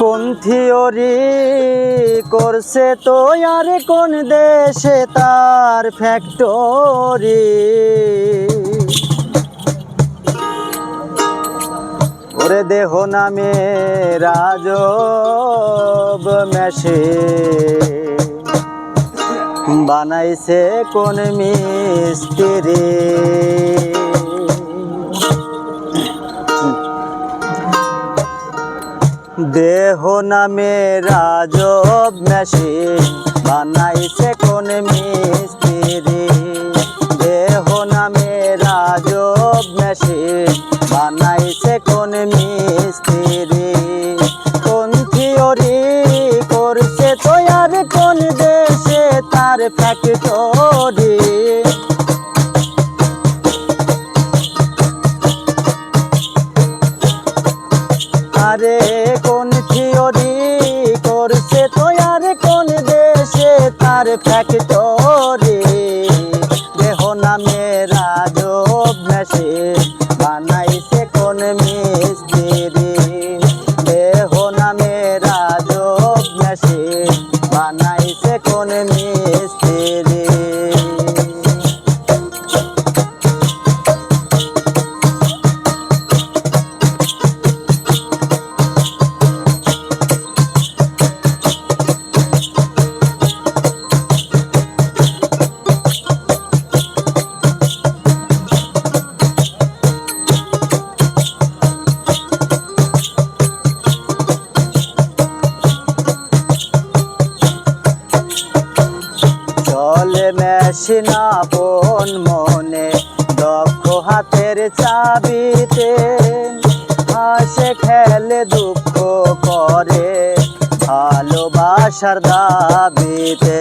কোন থিওরি করছে তো আর কোন দেশে তার ফ্যাক্টরি ওরে দেহ নামে রাজব মেশে। বানাইছে কোন মিস্ত্রি? দেহ নামে রাজব মেশিন, বানাইছে কোন মিস্ত্রি। দেহ নামে রাজব মেশিন, বানাইছে কোন মিস্ত্রি। কোন থিওরি করছে তৈয়ার কোন দেশে, তার ফ্যাক্টরি তার মেশিন বোন মনে, দক্ষ হাতের চাবিতে হাসে, খেলে দুঃখ করে ভালোবাসার দাবিতে।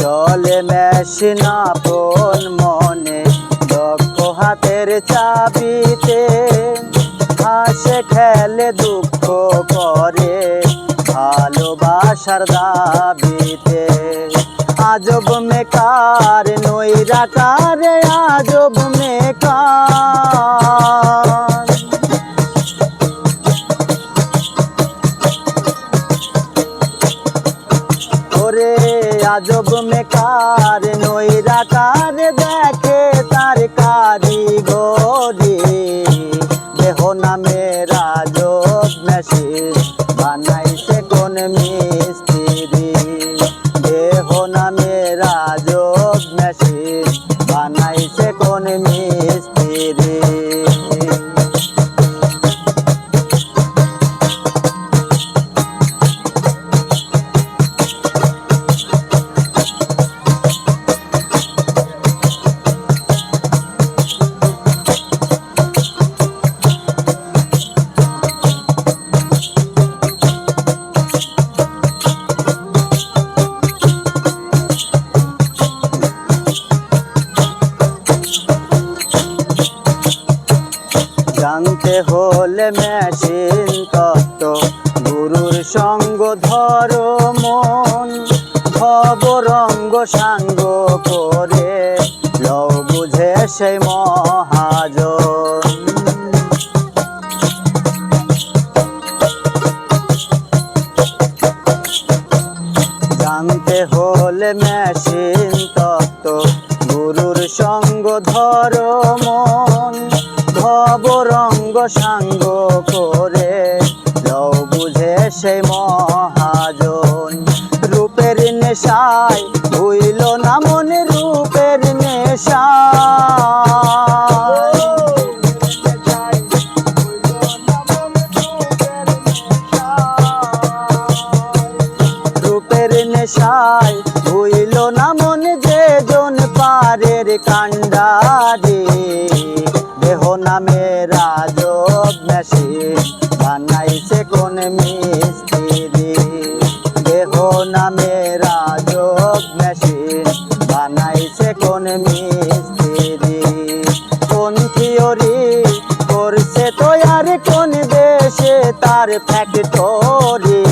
চলে মেশিন আপন মনে, দক্ষ হাতের চাবিতে হাসে, খেলে দুঃখ ভালোবাসার দাবিতে। আজব মেকার নৈরাকারে, আজব মেকার। ওরে আজব মেকার নৈরাকার, দেখে তার কারিগরি। দেহ নামে হলে মেশিন তত্ত্ব। গুরুর সঙ্গ ধরো মন, ভবরঙ্গ সাঙ্গ করে লও বুঝে সেই মহাজন। জানতে হলে মেশিন তত্ত্ব। গুরুর সঙ্গ ধরো মন ভবরঙ্গ সাঙ্গ করে লও বুঝে সেই মহাজন। রূপের নেশায় ভুইল না মনে, রূপের নেশায়। রূপের নেশায় ভুইল না মন, যে জন পারের কান্ডারে দেহ নামে কোন মিস্ত্রি কোন থিওরি করছে তৈরি কোন দেশে তার ফ্যাক্টরি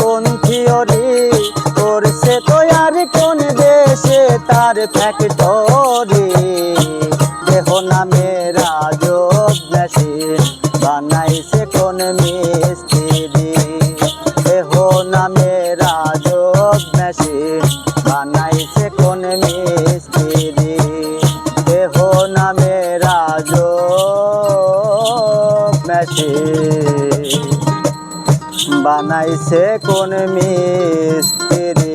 কোন থিওরি করছে তৈরি কোন দেশে তার ফ্যাক্টরি বানাইছে কোন মিস্ত্রি।